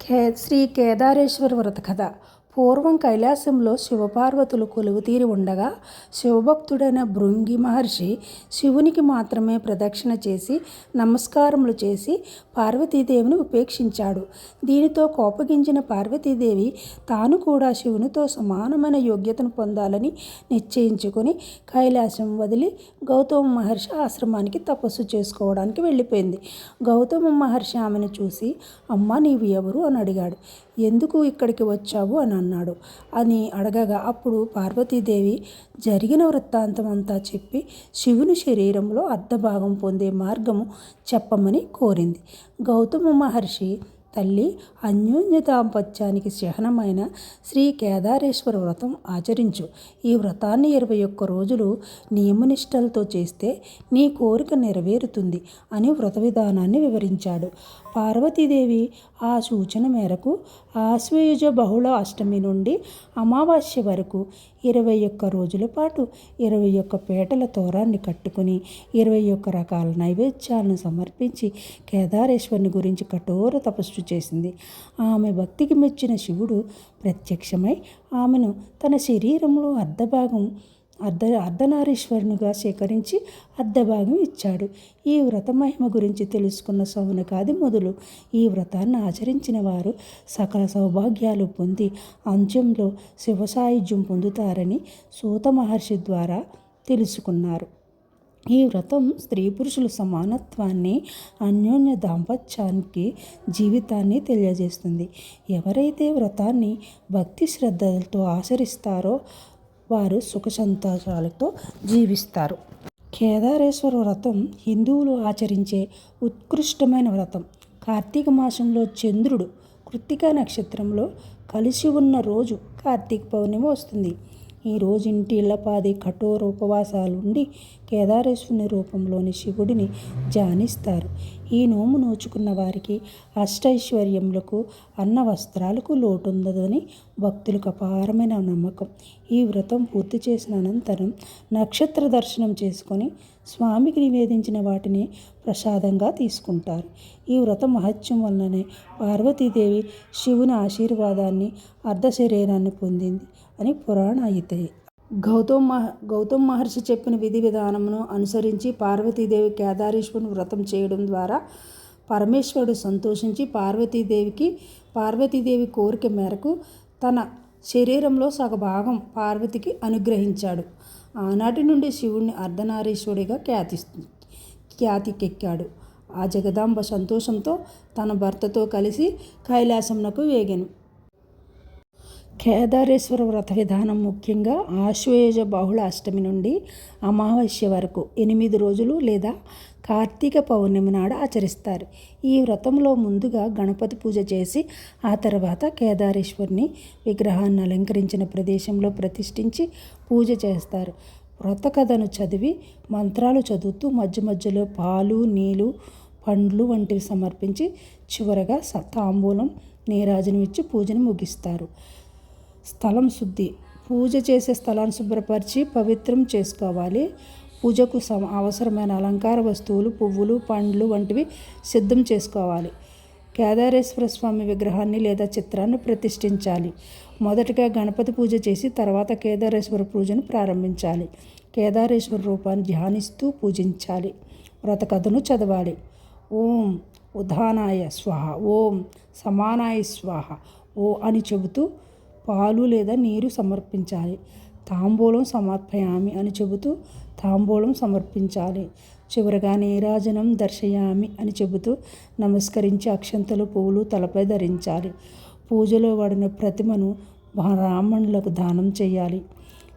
కే శ్రీ కేదారేశ్వర వ్రత కథ పూర్వం కైలాసంలో శివపార్వతులు కొలువుతీరి ఉండగా శివభక్తుడైన భృంగి మహర్షి శివునికి మాత్రమే ప్రదక్షిణ చేసి నమస్కారములు చేసి పార్వతీదేవిని ఉపేక్షించాడు. దీనితో కోపగించిన పార్వతీదేవి తాను కూడా శివునితో సమానమైన యోగ్యతను పొందాలని నిశ్చయించుకొని కైలాసం వదిలి గౌతమ మహర్షి ఆశ్రమానికి తపస్సు చేసుకోవడానికి వెళ్ళిపోయింది. గౌతమ మహర్షి ఆమెను చూసి అమ్మ నీవు ఎవరు? అని అడిగాడు. ఎందుకు ఇక్కడికి వచ్చావు అని అన్నాడు. అని అడగగా అప్పుడు పార్వతీదేవి జరిగిన వృత్తాంతం అంతా చెప్పి శివుని శరీరంలో అర్ధభాగం పొందే మార్గము చెప్పమని కోరింది. గౌతమ మహర్షి తల్లి అన్యోన్య దాంపత్యానికి చిహ్నమైన శ్రీ కేదారేశ్వర వ్రతం ఆచరించు. ఈ వ్రతాన్ని ఇరవై ఒక్క రోజులు నియమనిష్టలతో చేస్తే నీ కోరిక నెరవేరుతుంది అని వ్రత విధానాన్ని వివరించాడు. పార్వతీదేవి ఆ సూచన మేరకు ఆశ్వయుజ బహుళ అష్టమి నుండి అమావాస్య వరకు ఇరవై ఒక్క రోజుల పాటు ఇరవై ఒక్క పేటల తోరాన్ని కట్టుకుని ఇరవై ఒక్క రకాల నైవేద్యాలను సమర్పించి కేదారేశ్వరుని గురించి కఠోర తపస్సు చేసింది. ఆమె భక్తికి మెచ్చిన శివుడు ప్రత్యక్షమై ఆమెను తన శరీరంలో అర్ధభాగం అర్ధ అర్ధనారీశ్వరునిగా సేకరించి అర్ధభాగం ఇచ్చాడు. ఈ వ్రత మహిమ గురించి తెలుసుకున్న సౌనకాది మొదలు ఈ వ్రతాన్ని ఆచరించిన వారు సకల సౌభాగ్యాలు పొంది అంత్యంలో శివసాయుధ్యం పొందుతారని సూత మహర్షి ద్వారా తెలుసుకున్నారు. ఈ వ్రతం స్త్రీ పురుషుల సమానత్వాన్ని అన్యోన్య దాంపత్యానికి జీవితాన్ని తెలియజేస్తుంది. ఎవరైతే వ్రతాన్ని భక్తి శ్రద్ధలతో ఆచరిస్తారో వారు సుఖ సంతోషాలతో జీవిస్తారు. కేదారేశ్వర వ్రతం హిందువులు ఆచరించే ఉత్కృష్టమైన వ్రతం. కార్తీక మాసంలో చంద్రుడు కృత్తికా నక్షత్రంలో కలిసి ఉన్న రోజు కార్తీక పౌర్ణమి వస్తుంది. ఈ రోజు ఇళ్ళపాది కఠోర ఉపవాసాలు ఉండి కేదారేశ్వరుని రూపంలోని శివుడిని ధ్యానిస్తారు. ఈ నోము నోచుకున్న వారికి అష్టైశ్వర్యములకు అన్న వస్త్రాలకు లోటుందని భక్తులకు అపారమైన నమ్మకం. ఈ వ్రతం పూర్తి చేసిన అనంతరం నక్షత్ర దర్శనం చేసుకొని స్వామికి నివేదించిన వాటిని ప్రసాదంగా తీసుకుంటారు. ఈ వ్రత మహత్యం వలననే పార్వతీదేవి శివుని ఆశీర్వాదాన్ని అర్ధ శరీరాన్ని పొందింది. అని పురాణ అయితే. గౌతమ్ మహ గౌతమ్ మహర్షి చెప్పిన విధి విధానమును అనుసరించి పార్వతీదేవి కేదారేశ్వరుని వ్రతం చేయడం ద్వారా పరమేశ్వరుడు సంతోషించి పార్వతీదేవికి పార్వతీదేవి కోరిక మేరకు తన శరీరంలో సగభాగం పార్వతికి అనుగ్రహించాడు. ఆనాటి నుండి శివుణ్ణి అర్ధనారీశ్వరుడిగా ఖ్యాతి ఖ్యాతికెక్కాడు. ఆ జగదాంబ సంతోషంతో తన భర్తతో కలిసి కైలాసంనకు వేగను. కేదారేశ్వర వ్రత విధానం ముఖ్యంగా ఆశ్వయుజ బహుళ అష్టమి నుండి అమావాస్య వరకు ఎనిమిది రోజులు లేదా కార్తీక పౌర్ణమి నాడు ఆచరిస్తారు. ఈ వ్రతంలో ముందుగా గణపతి పూజ చేసి ఆ తర్వాత కేదారేశ్వరిని విగ్రహాన్ని అలంకరించిన ప్రదేశంలో ప్రతిష్ఠించి పూజ చేస్తారు. వ్రత కథను చదివి మంత్రాలు చదువుతూ మధ్య మధ్యలో పాలు నీళ్ళు పండ్లు వంటివి సమర్పించి చివరగా తాంబూలం నీరాజనం ఇచ్చి పూజను ముగిస్తారు. స్థలం శుద్ధి. పూజ చేసే స్థలాన్ని శుభ్రపరిచి పవిత్రం చేసుకోవాలి. పూజకు సమ అవసరమైన అలంకార వస్తువులు పువ్వులు పండ్లు వంటివి సిద్ధం చేసుకోవాలి. కేదారేశ్వర స్వామి విగ్రహాన్ని లేదా చిత్రాన్ని ప్రతిష్ఠించాలి. మొదటగా గణపతి పూజ చేసి తర్వాత కేదారేశ్వర పూజను ప్రారంభించాలి. కేదారేశ్వర రూపాన్ని ధ్యానిస్తూ పూజించాలి. వ్రత కథను చదవాలి. ఓం ఉదానాయ స్వాహ ఓం సమానాయ స్వాహ ఓ అని చెబుతూ పాలు లేదా నీరు సమర్పించాలి. తాంబూలం సమర్పయామి అని చెబుతూ తాంబూలం సమర్పించాలి. చివరగా నీరాజనం దర్శయామి అని చెబుతూ నమస్కరించి అక్షంతలు పువ్వులు తలపై ధరించాలి. పూజలో వాడిన ప్రతిమను బ్రాహ్మణులకు దానం చేయాలి.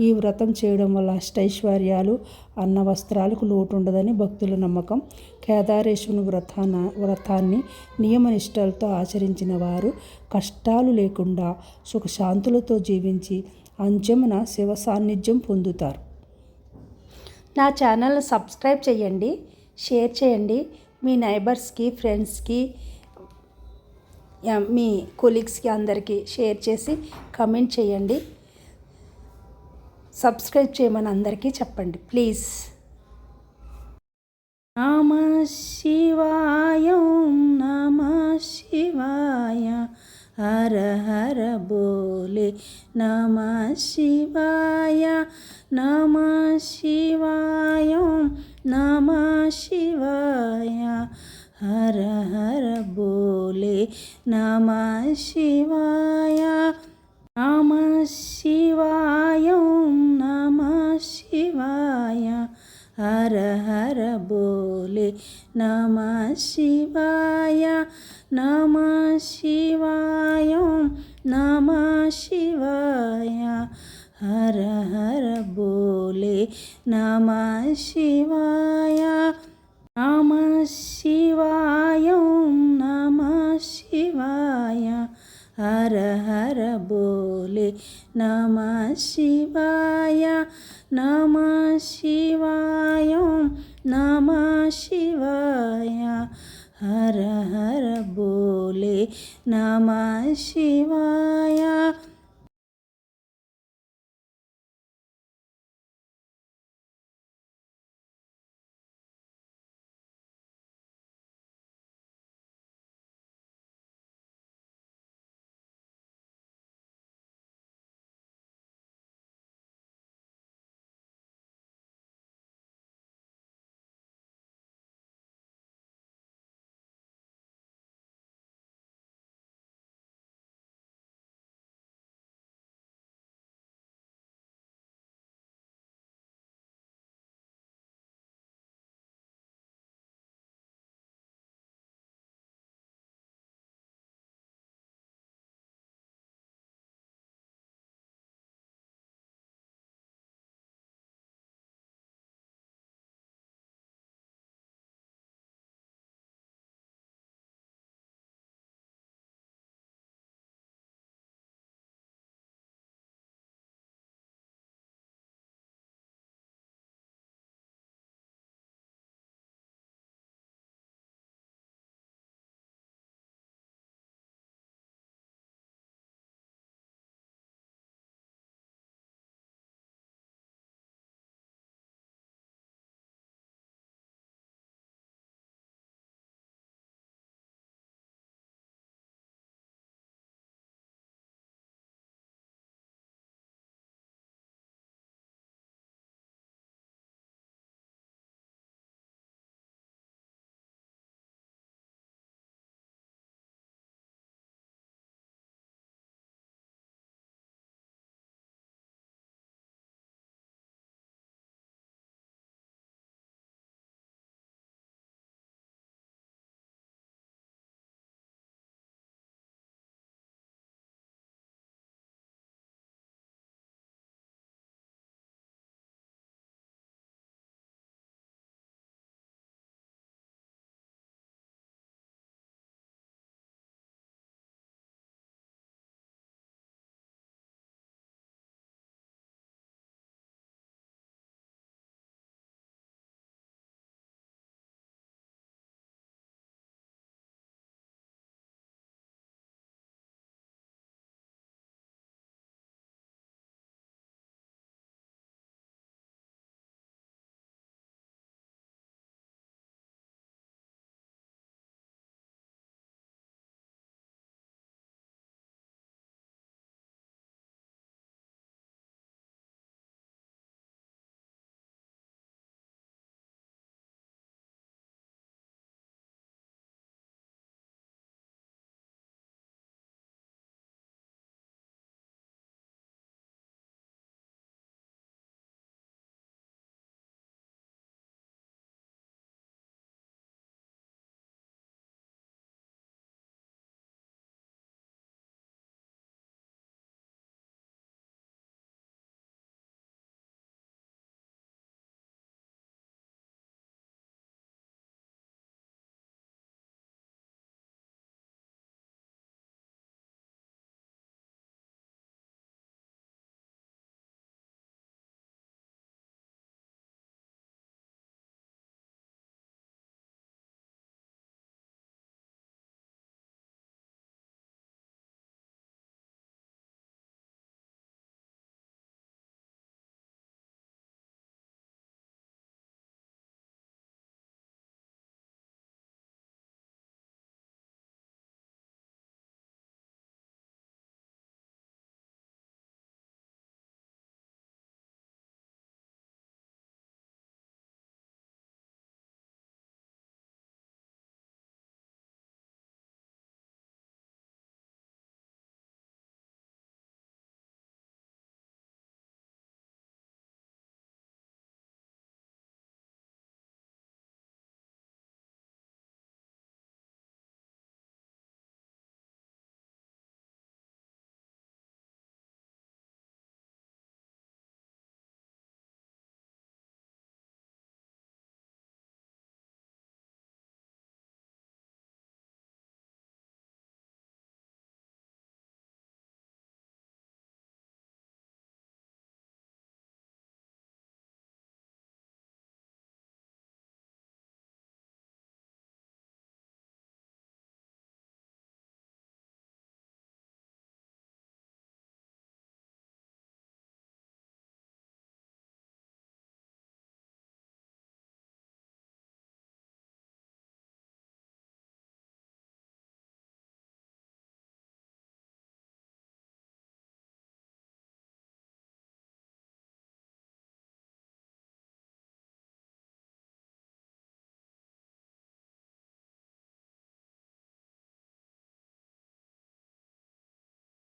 ఈ వ్రతం చేయడం వల్ల అష్టైశ్వర్యాలు అన్న వస్త్రాలకు లోటు ఉండదని భక్తుల నమ్మకం. కేదారేశ్వరుని వ్రతాన వ్రతాన్ని నియమనిష్టలతో ఆచరించిన వారు కష్టాలు లేకుండా సుఖశాంతులతో జీవించి అంచమున శివ సాన్నిధ్యం పొందుతారు. నా ఛానల్ని సబ్స్క్రైబ్ చేయండి షేర్ చేయండి. మీ నైబర్స్కి ఫ్రెండ్స్కి మీ కొలీగ్స్కి అందరికీ షేర్ చేసి కమెంట్ చేయండి. సబ్స్క్రైబ్ చేయమని అందరికీ చెప్పండి. ప్లీజ్. నమ శివాయ నమ శివాయ. హర హర బోలే. నమ శివాయ నమ శివాయ నమ శివాయ. హర హర బోలే. నమ శివాయ నమ శివాయ నమ శివాయ హర హర బోలే నమ శివాయ నమ శివాయ నమ శివాయ హర హర బోలే నమ శివాయ నమ శివాయ నమ శివాయ హర హర బోలే నమ శివాయ నమ శివాయ నమ శివాయ హర హర బోలే నమ శివాయ